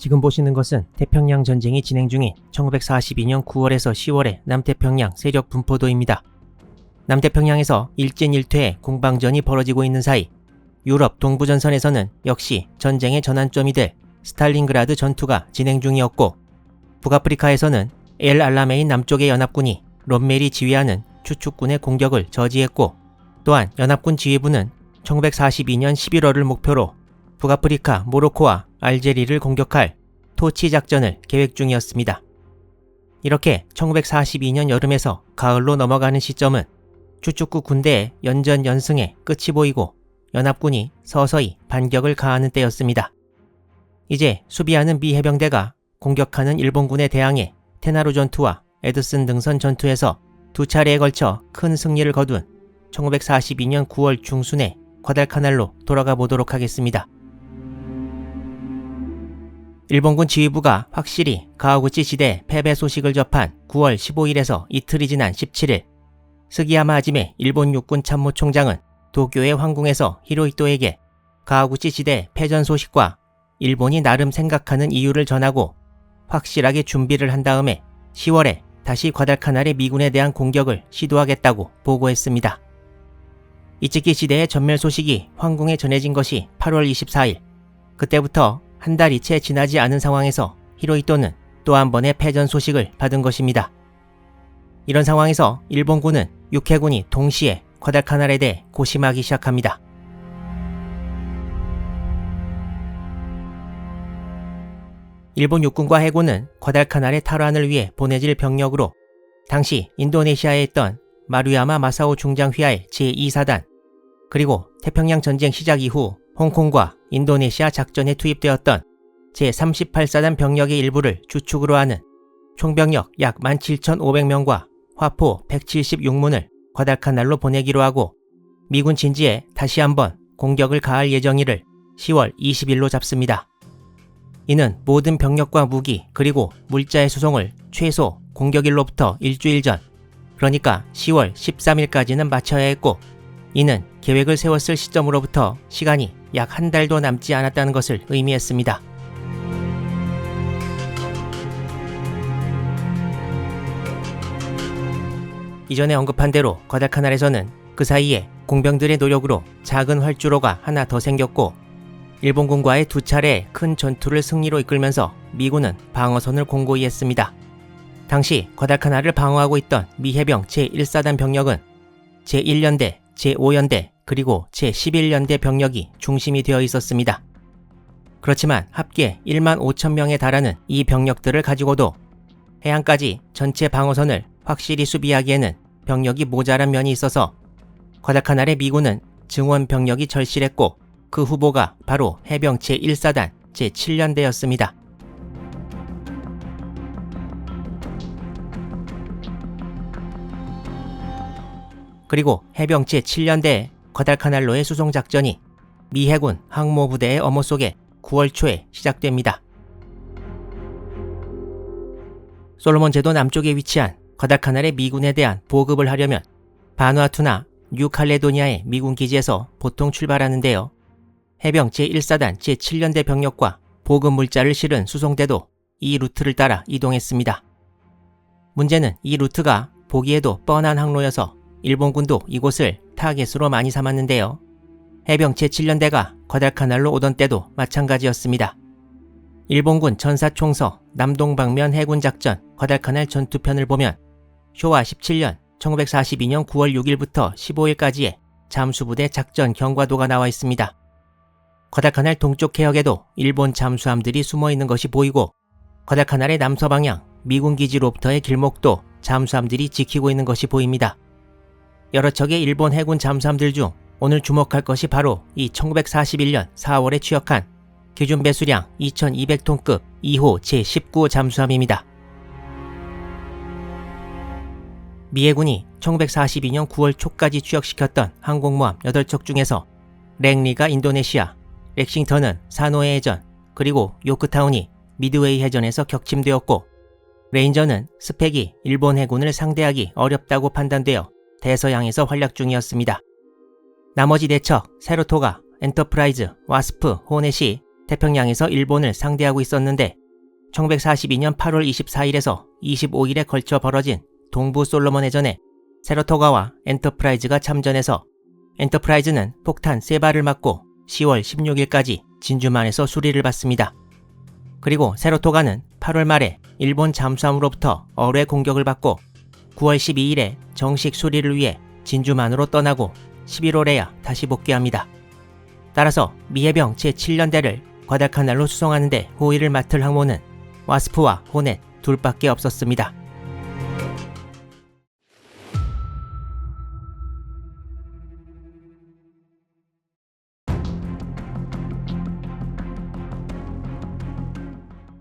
지금 보시는 것은 태평양 전쟁이 진행 중인 1942년 9월에서 10월의 남태평양 세력 분포도입니다. 남태평양에서 일진일퇴의 공방전이 벌어지고 있는 사이 유럽 동부전선에서는 역시 전쟁의 전환점이 될 스탈린그라드 전투가 진행 중이었고 북아프리카에서는 엘 알라메인 남쪽의 연합군이 롬멜이 지휘하는 추축군의 공격을 저지했고 또한 연합군 지휘부는 1942년 11월을 목표로 북아프리카 모로코와 알제리를 공격할 토치 작전을 계획 중이었습니다. 이렇게 1942년 여름에서 가을로 넘어가는 시점은 추축구 군대의 연전 연승에 끝이 보이고 연합군이 서서히 반격을 가하는 때였습니다. 이제 수비하는 미 해병대가 공격하는 일본군에 대항해 테나루 전투와 에드슨 등선 전투에서 두 차례에 걸쳐 큰 승리를 거둔 1942년 9월 중순에 과달카날로 돌아가 보도록 하겠습니다. 일본군 지휘부가 확실히 가와구치 지대 패배 소식을 접한 9월 15일에서 이틀이 지난 17일 스기야마 하지메 일본 육군 참모총장은 도쿄의 황궁에서 히로히토에게 가와구치 지대 패전 소식과 일본이 나름 생각하는 이유를 전하고 확실하게 준비를 한 다음에 10월에 다시 과달카날의 미군에 대한 공격을 시도하겠다고 보고했습니다. 이츠키 시대의 전멸 소식이 황궁에 전해진 것이 8월 24일. 그때부터 한 달이 채 지나지 않은 상황에서 히로히토는 또 한 번의 패전 소식을 받은 것입니다. 이런 상황에서 일본군은 육해군이 동시에 과달카날에 대해 고심하기 시작합니다. 일본 육군과 해군은 과달카날의 탈환을 위해 보내질 병력으로 당시 인도네시아에 있던 마루야마 마사오 중장 휘하의 제2사단 그리고 태평양 전쟁 시작 이후 홍콩과 인도네시아 작전에 투입되었던 제38사단 병력의 일부를 주축으로 하는 총병력 약 17,500명과 화포 176문을 과달카날로 보내기로 하고 미군 진지에 다시 한번 공격을 가할 예정이를 10월 20일로 잡습니다. 이는 모든 병력과 무기 그리고 물자의 수송을 최소 공격일로부터 일주일 전, 그러니까 10월 13일까지는 마쳐야 했고, 이는 계획을 세웠을 시점으로부터 시간이 약 한 달도 남지 않았다는 것을 의미했습니다. 이전에 언급한 대로 과다카날에서는 그 사이에 공병들의 노력으로 작은 활주로가 하나 더 생겼고 일본군과의 두 차례 큰 전투를 승리로 이끌면서 미군은 방어선을 공고히 했습니다. 당시 과달카나를 방어하고 있던 미 해병 제1사단 병력은 제1연대, 제5연대, 그리고 제11연대 병력이 중심이 되어 있었습니다. 그렇지만 합계 1만 5천 명에 달하는 이 병력들을 가지고도 해안까지 전체 방어선을 확실히 수비하기에는 병력이 모자란 면이 있어서 과달카날의 미군은 증원 병력이 절실했고 그 후보가 바로 해병 제1사단 제7연대였습니다. 그리고 해병 제7연대의 거달카날로의 수송 작전이 미 해군 항모부대의 어모 속에 9월 초에 시작됩니다. 솔로몬 제도 남쪽에 위치한 거달카날의 미군에 대한 보급을 하려면 바누아투나 뉴칼레도니아의 미군 기지에서 보통 출발하는데요. 해병 제1사단 제7연대 병력과 보급 물자를 실은 수송대도 이 루트를 따라 이동했습니다. 문제는 이 루트가 보기에도 뻔한 항로여서 일본군도 이곳을 타겟으로 많이 삼았는데요. 해병 제7연대가 과달카날로 오던 때도 마찬가지였습니다. 일본군 전사총서 남동방면 해군작전 과달카날 전투편을 보면 쇼와 17년 1942년 9월 6일부터 15일까지의 잠수부대 작전 경과도가 나와 있습니다. 과달카날 동쪽 해역에도 일본 잠수함들이 숨어 있는 것이 보이고 과달카날의 남서방향 미군 기지로부터의 길목도 잠수함들이 지키고 있는 것이 보입니다. 여러 척의 일본 해군 잠수함들 중 오늘 주목할 것이 바로 이 1941년 4월에 취역한 기준 배수량 2200톤급 2호 제19 잠수함입니다. 미 해군이 1942년 9월 초까지 취역시켰던 항공모함 8척 중에서 랭리가 인도네시아, 렉싱턴은 사노해 해전, 그리고 요크타운이 미드웨이 해전에서 격침되었고 레인저는 스펙이 일본 해군을 상대하기 어렵다고 판단되어 대서양에서 활약 중이었습니다. 나머지 4척 세로토가, 엔터프라이즈, 와스프, 호넷이 태평양에서 일본을 상대하고 있었는데 1942년 8월 24일에서 25일에 걸쳐 벌어진 동부 솔로몬 해전에 세로토가와 엔터프라이즈가 참전해서 엔터프라이즈는 폭탄 3발을 맞고 10월 16일까지 진주만에서 수리를 받습니다. 그리고 세로토가는 8월 말에 일본 잠수함으로부터 어뢰 공격을 받고 9월 12일에 정식 수리를 위해 진주만으로 떠나고 11월에야 다시 복귀합니다. 따라서 미해병 제7년대를 과달카날로 수송하는데 호위를 맡을 항모는 와스프와 호넷 둘밖에 없었습니다.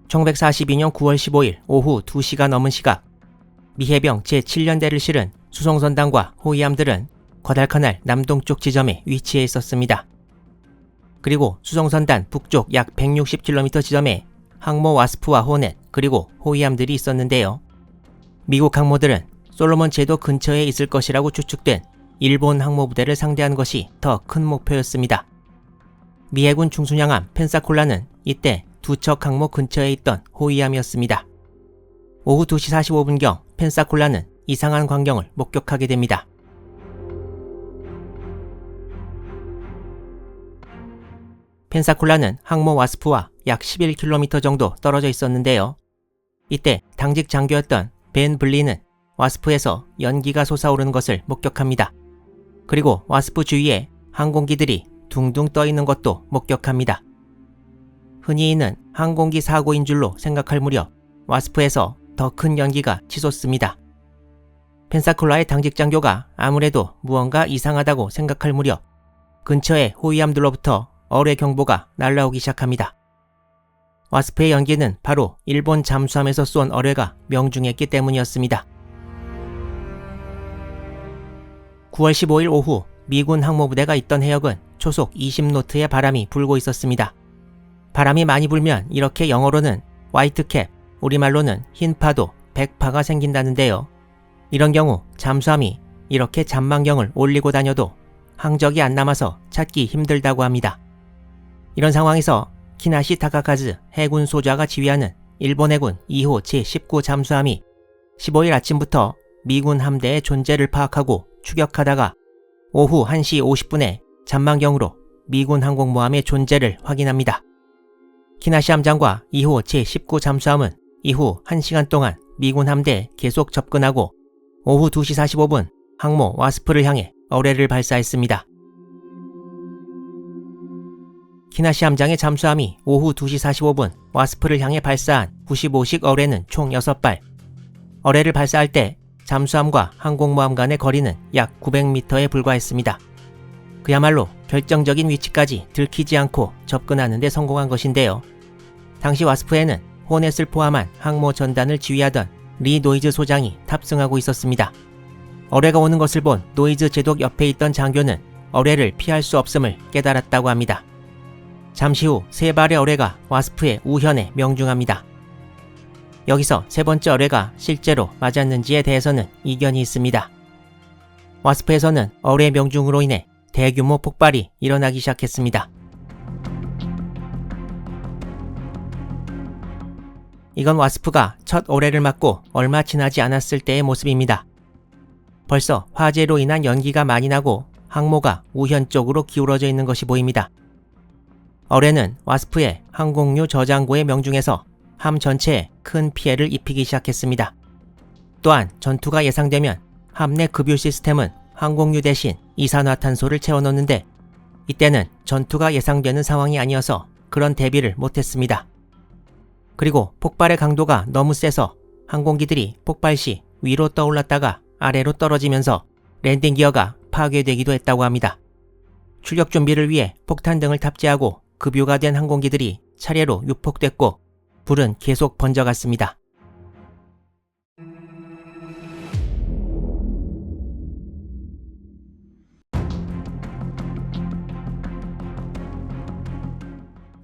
(1942년 9월 15일) 오후 2시가 넘은 시각 미해병 제7년대를 실은 수송선단과 호위함들은 과달카날 남동쪽 지점에 위치해 있었습니다. 그리고 수송선단 북쪽 약 160km 지점에 항모 와스프와 호넷 그리고 호위함들이 있었는데요. 미국 항모들은 솔로몬 제도 근처에 있을 것이라고 추측된 일본 항모 부대를 상대한 것이 더 큰 목표였습니다. 미 해군 중순양함 펜사콜라는 이때 두척 항모 근처에 있던 호위함이었습니다. 오후 2시 45분경 펜사콜라는 이상한 광경을 목격하게 됩니다. 펜사콜라는 항모 와스프와 약 11km 정도 떨어져 있었는데요. 이때 당직 장교였던 벤 블리는 와스프에서 연기가 솟아오르는 것을 목격합니다. 그리고 와스프 주위에 항공기들이 둥둥 떠 있는 것도 목격합니다. 흔히 있는 항공기 사고인 줄로 생각할 무렵 와스프에서 더 큰 연기가 치솟습니다. 펜사콜라의 당직 장교가 아무래도 무언가 이상하다고 생각할 무렵 근처의 호위함들로부터 어뢰 경보가 날라오기 시작합니다. 와스프의 연기는 바로 일본 잠수함에서 쏜 어뢰가 명중했기 때문이었습니다. 9월 15일 오후 미군 항모부대가 있던 해역은 초속 20노트의 바람이 불고 있었습니다. 바람이 많이 불면 이렇게 영어로는 화이트캡, 우리말로는 흰 파도, 백파가 생긴다는데요. 이런 경우 잠수함이 이렇게 잔망경을 올리고 다녀도 항적이 안 남아서 찾기 힘들다고 합니다. 이런 상황에서 키나시 타카카즈 해군 소좌가 지휘하는 일본 해군 2호 제19 잠수함이 15일 아침부터 미군 함대의 존재를 파악하고 추격하다가 오후 1시 50분에 잔망경으로 미군 항공모함의 존재를 확인합니다. 키나시 함장과 2호 제19 잠수함은 이후 1시간 동안 미군 함대에 계속 접근하고 오후 2시 45분 항모 와스프를 향해 어뢰를 발사했습니다. 키나시 함장의 잠수함이 오후 2시 45분 와스프를 향해 발사한 95식 어뢰는 총 6발. 어뢰를 발사할 때 잠수함과 항공모함 간의 거리는 약 900m에 불과했습니다. 그야말로 결정적인 위치까지 들키지 않고 접근하는 데 성공한 것인데요. 당시 와스프에는 호넷을 포함한 항모 전단을 지휘하던 리 노이즈 소장이 탑승하고 있었습니다. 어뢰가 오는 것을 본 노이즈 제독 옆에 있던 장교는 어뢰를 피할 수 없음을 깨달았다고 합니다. 잠시 후 세 발의 어뢰가 와스프의 우현에 명중합니다. 여기서 세 번째 어뢰가 실제로 맞았는지에 대해서는 이견이 있습니다. 와스프에서는 어뢰 명중으로 인해 대규모 폭발이 일어나기 시작했습니다. 이건 와스프가 첫 어뢰를 맞고 얼마 지나지 않았을 때의 모습입니다. 벌써 화재로 인한 연기가 많이 나고 항모가 우현 쪽으로 기울어져 있는 것이 보입니다. 어뢰는 와스프의 항공유 저장고에 명중해서 함 전체에 큰 피해를 입히기 시작했습니다. 또한 전투가 예상되면 함 내 급유 시스템은 항공유 대신 이산화탄소를 채워넣는데 이때는 전투가 예상되는 상황이 아니어서 그런 대비를 못했습니다. 그리고 폭발의 강도가 너무 세서 항공기들이 폭발 시 위로 떠올랐다가 아래로 떨어지면서 랜딩 기어가 파괴되기도 했다고 합니다. 출격 준비를 위해 폭탄 등을 탑재하고 급유가 된 항공기들이 차례로 유폭됐고 불은 계속 번져갔습니다.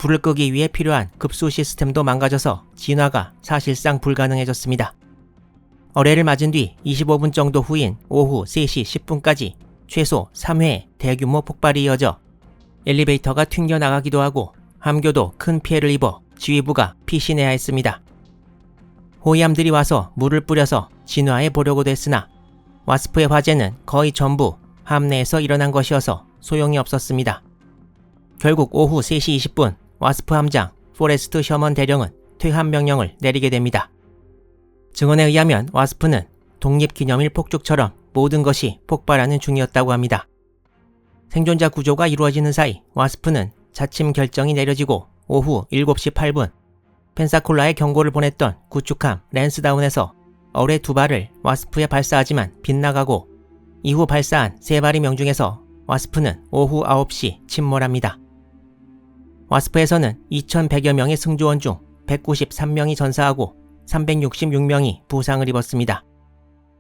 불을 끄기 위해 필요한 급수 시스템도 망가져서 진화가 사실상 불가능해졌습니다. 어뢰를 맞은 뒤 25분 정도 후인 오후 3시 10분까지 최소 3회 대규모 폭발이 이어져 엘리베이터가 튕겨나가기도 하고 함교도 큰 피해를 입어 지휘부가 피신해야 했습니다. 호위함들이 와서 물을 뿌려서 진화해 보려고도 했으나 와스프의 화재는 거의 전부 함내에서 일어난 것이어서 소용이 없었습니다. 결국 오후 3시 20분 와스프 함장 포레스트 셔먼 대령은 퇴함 명령을 내리게 됩니다. 증언에 의하면 와스프는 독립기념일 폭죽처럼 모든 것이 폭발하는 중이었다고 합니다. 생존자 구조가 이루어지는 사이 와스프는 자침 결정이 내려지고 오후 7시 8분 펜사콜라에 경고를 보냈던 구축함 랜스다운에서 어뢰 두 발을 와스프에 발사하지만 빗나가고 이후 발사한 세 발의 명중에서 와스프는 오후 9시 침몰합니다. 와스프에서는 2,100여 명의 승조원 중 193명이 전사하고 366명이 부상을 입었습니다.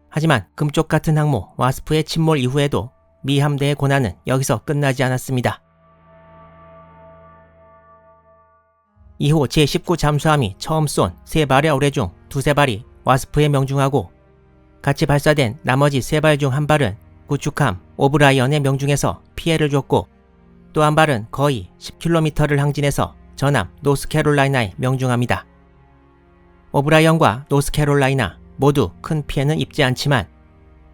하지만 금쪽 같은 항모 와스프의 침몰 이후에도 미 함대의 고난은 여기서 끝나지 않았습니다. 이후 제19 잠수함이 처음 쏜 세 발의 어뢰 중 두세 발이 와스프에 명중하고 같이 발사된 나머지 세 발 중 한 발은 구축함 오브라이언의 명중에서 피해를 줬고 또 한 발은 거의 10km를 항진해서 전함 노스캐롤라이나에 명중합니다. 오브라이언과 노스캐롤라이나 모두 큰 피해는 입지 않지만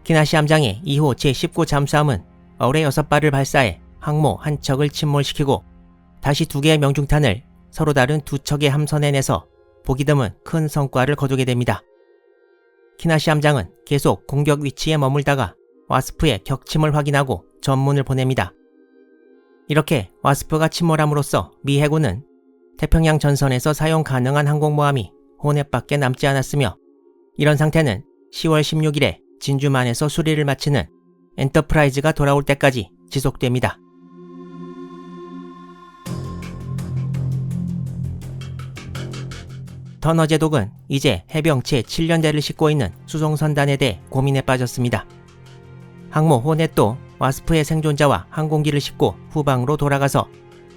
키나시 함장의 이후 제19 잠수함은 어뢰 6발을 발사해 항모 한 척을 침몰시키고 다시 두 개의 명중탄을 서로 다른 두 척의 함선에 내서 보기 드문 큰 성과를 거두게 됩니다. 키나시 함장은 계속 공격 위치에 머물다가 와스프의 격침을 확인하고 전문을 보냅니다. 이렇게 와스프가 침몰함으로써 미 해군은 태평양 전선에서 사용 가능한 항공모함이 호넷밖에 남지 않았으며 이런 상태는 10월 16일에 진주만에서 수리를 마치는 엔터프라이즈가 돌아올 때까지 지속됩니다. 터너 제독은 이제 해병 채 7년대를 싣고 있는 수송선단에 대해 고민에 빠졌습니다. 항모 호넷도 와스프의 생존자와 항공기를 싣고 후방으로 돌아가서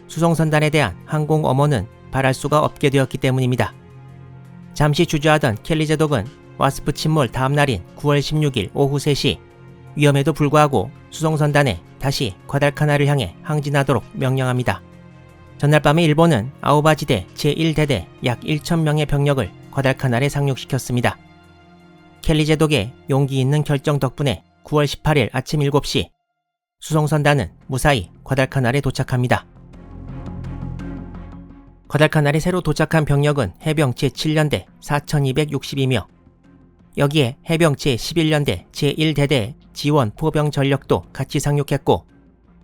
수송선단에 대한 항공 엄호는 바랄 수가 없게 되었기 때문입니다. 잠시 주저하던 켈리 제독은 와스프 침몰 다음 날인 9월 16일 오후 3시 위험에도 불구하고 수송선단에 다시 과달카나를 향해 항진하도록 명령합니다. 전날 밤에 일본은 아오바지대 제1대대 약 1천명의 병력을 과달카날에 상륙시켰습니다. 켈리 제독의 용기 있는 결정 덕분에 9월 18일 아침 7시 수송선단은 무사히 과달카날에 도착합니다. 과달카날에 새로 도착한 병력은 해병 제 7년대 4262명, 여기에 해병 제 11년대 제1대대 지원 포병 전력도 같이 상륙했고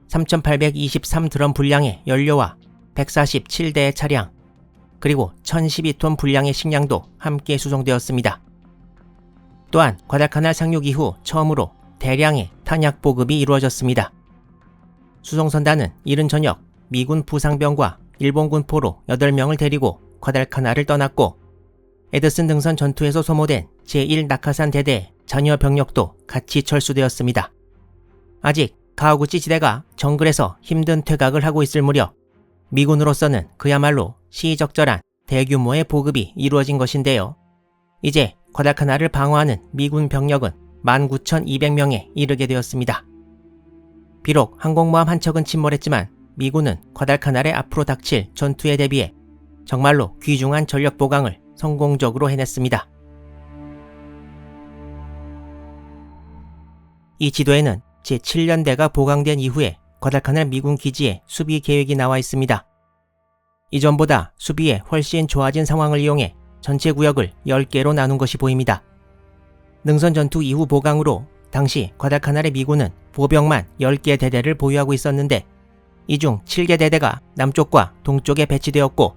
3823 드럼 분량의 연료와 147대의 차량, 그리고 1012톤 분량의 식량도 함께 수송되었습니다. 또한 과달카날 상륙 이후 처음으로 대량의 탄약 보급이 이루어졌습니다. 수송선단은 이른 저녁 미군 부상병과 일본군 포로 8명을 데리고 과달카날을 떠났고 에드슨 등선 전투에서 소모된 제1 낙하산 대대 잔여 병력도 같이 철수되었습니다. 아직 가오구치 지대가 정글에서 힘든 퇴각을 하고 있을 무렵 미군으로서는 그야말로 시적절한 대규모의 보급이 이루어진 것인데요. 이제 과달카나를 방어하는 미군 병력은 19,200명에 이르게 되었습니다. 비록 항공모함 한 척은 침몰했지만 미군은 과달카날의 앞으로 닥칠 전투에 대비해 정말로 귀중한 전력 보강을 성공적으로 해냈습니다. 이 지도에는 제7년대가 보강된 이후에 과달카날 미군 기지에 수비 계획이 나와 있습니다. 이전보다 수비에 훨씬 좋아진 상황을 이용해 전체 구역을 10개로 나눈 것이 보입니다. 능선 전투 이후 보강으로 당시 과달카날의 미군은 보병만 10개 대대를 보유하고 있었는데 이 중 7개 대대가 남쪽과 동쪽에 배치되었고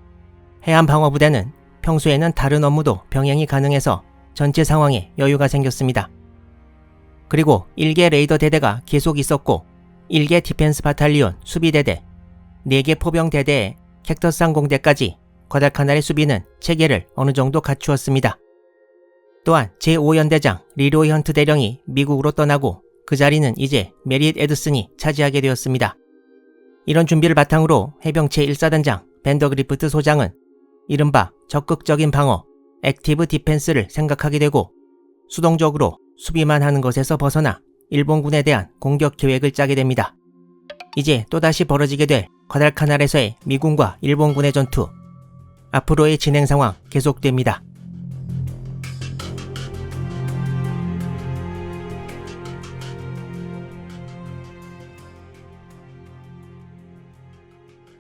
해안 방어 부대는 평소에는 다른 업무도 병행이 가능해서 전체 상황에 여유가 생겼습니다. 그리고 1개 레이더 대대가 계속 있었고 1개 디펜스 바탈리온 수비 대대, 4개 포병 대대에 캡터스 항공대까지 과달카날의 수비는 체계를 어느 정도 갖추었습니다. 또한 제5연대장 리로이 헌트 대령이 미국으로 떠나고 그 자리는 이제 메리엣 에드슨이 차지하게 되었습니다. 이런 준비를 바탕으로 해병체 1사단장 밴더그리프트 소장은 이른바 적극적인 방어, 액티브 디펜스를 생각하게 되고 수동적으로 수비만 하는 것에서 벗어나 일본군에 대한 공격 계획을 짜게 됩니다. 이제 또다시 벌어지게 될 과달카날에서의 미군과 일본군의 전투. 앞으로의 진행 상황 계속됩니다.